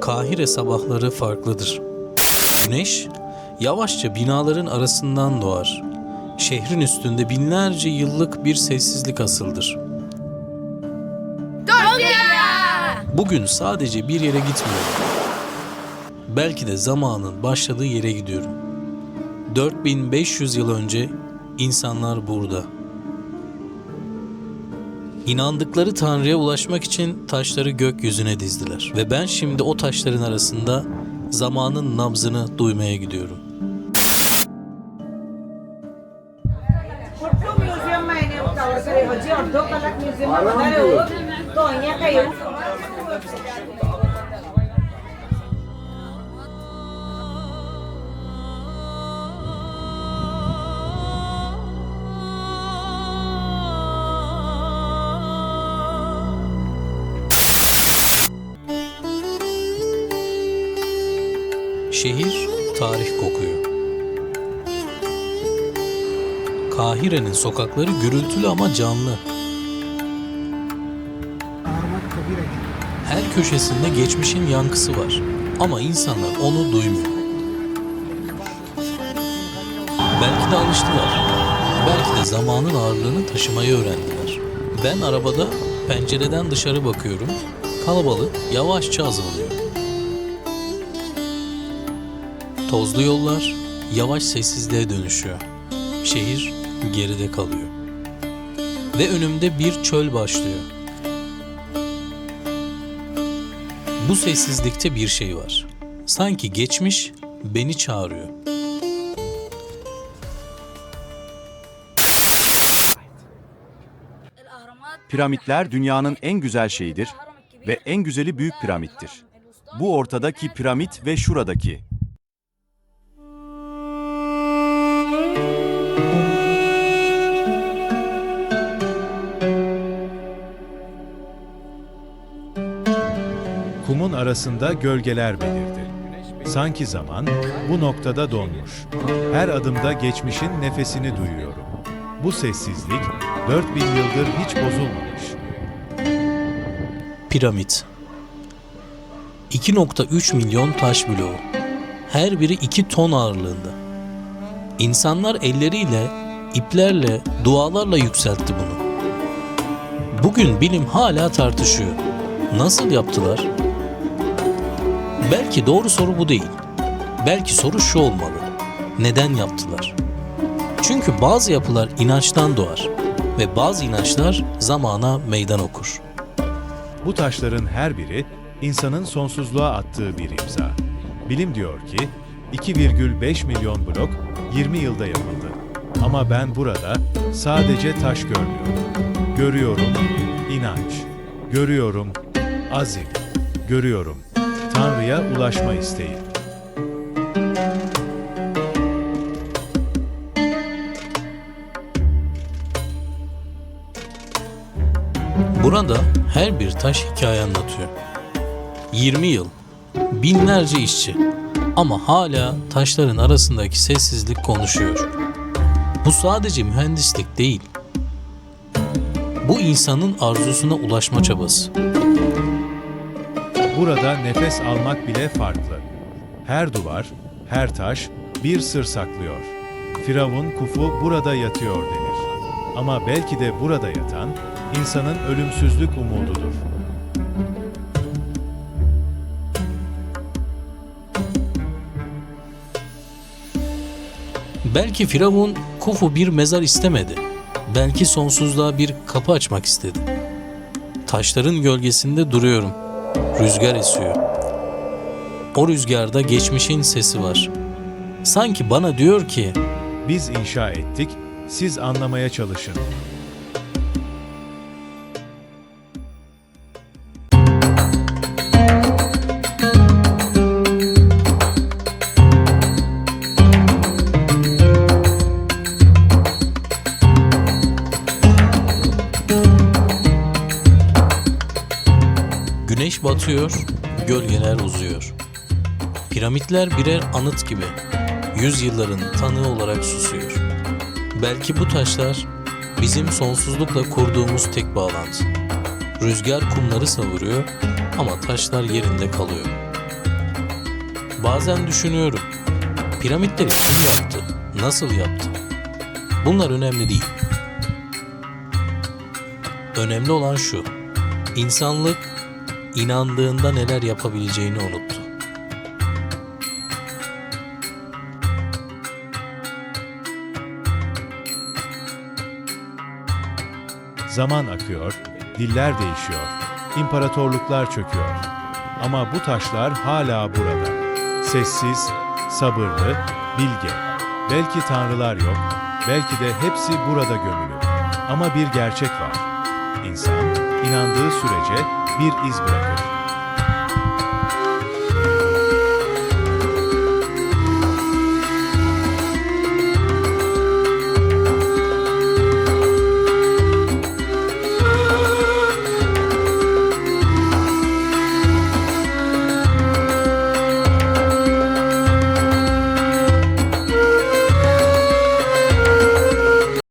Kahire sabahları farklıdır. Güneş yavaşça binaların arasından doğar. Şehrin üstünde binlerce yıllık bir sessizlik asıldır. Bugün sadece bir yere gitmiyorum. Belki de zamanın başladığı yere gidiyorum. 4500 yıl önce insanlar burada. İnandıkları Tanrı'ya ulaşmak için taşları gökyüzüne dizdiler. Ve ben şimdi o taşların arasında zamanın nabzını duymaya gidiyorum. Şehir tarih kokuyor. Kahire'nin sokakları gürültülü ama canlı. Her köşesinde geçmişin yankısı var. Ama insanlar onu duymuyor. Belki de alıştılar. Belki de zamanın ağırlığını taşımayı öğrendiler. Ben arabada pencereden dışarı bakıyorum. Kalabalık yavaşça azalıyor. Tozlu yollar yavaş sessizliğe dönüşüyor. Şehir geride kalıyor. Ve önümde bir çöl başlıyor. Bu sessizlikte bir şey var. Sanki geçmiş beni çağırıyor. Piramitler dünyanın en güzel şeyidir ve en güzeli büyük piramittir. Bu ortadaki piramit ve şuradaki. Arasında gölgeler belirdi. Sanki zaman bu noktada donmuş. Her adımda geçmişin nefesini duyuyorum. Bu sessizlik 4000 yıldır hiç bozulmamış. Piramit 2.3 milyon taş bloğu. Her biri 2 ton ağırlığında. İnsanlar elleriyle, iplerle, dualarla yükseltti bunu. Bugün bilim hala tartışıyor. Nasıl yaptılar? Belki doğru soru bu değil. Belki soru şu olmalı. Neden yaptılar? Çünkü bazı yapılar inançtan doğar ve bazı inançlar zamana meydan okur. Bu taşların her biri insanın sonsuzluğa attığı bir imza. Bilim diyor ki 2,5 milyon blok 20 yılda yapıldı. Ama ben burada sadece taş görmüyorum. Görüyorum inanç. Görüyorum azim. Görüyorum Tanrı'ya ulaşma isteği. Burada her bir taş hikaye anlatıyor. 20 yıl, binlerce işçi ama hala taşların arasındaki sessizlik konuşuyor. Bu sadece mühendislik değil. Bu insanın arzusuna ulaşma çabası. Burada nefes almak bile farklı. Her duvar, her taş bir sır saklıyor. Firavun Kufu burada yatıyor denir. Ama belki de burada yatan insanın ölümsüzlük umududur. Belki Firavun Kufu bir mezar istemedi. Belki sonsuzluğa bir kapı açmak istedi. Taşların gölgesinde duruyorum. Rüzgar esiyor. O rüzgarda geçmişin sesi var. Sanki bana diyor ki Biz inşa ettik, siz anlamaya çalışın. Batıyor, gölgeler uzuyor. Piramitler birer anıt gibi, yüzyılların tanığı olarak susuyor. Belki bu taşlar bizim sonsuzlukla kurduğumuz tek bağlantı. Rüzgar kumları savuruyor ama taşlar yerinde kalıyor. Bazen düşünüyorum. Piramitleri kim yaptı? Nasıl yaptı? Bunlar önemli değil. Önemli olan şu. İnsanlık inandığında neler yapabileceğini unuttu. Zaman akıyor, diller değişiyor, imparatorluklar çöküyor. Ama bu taşlar hala burada. Sessiz, sabırlı, bilge. Belki tanrılar yok, belki de hepsi burada gömülü. Ama bir gerçek var. İnsan inandığı sürece bir iz bırakır.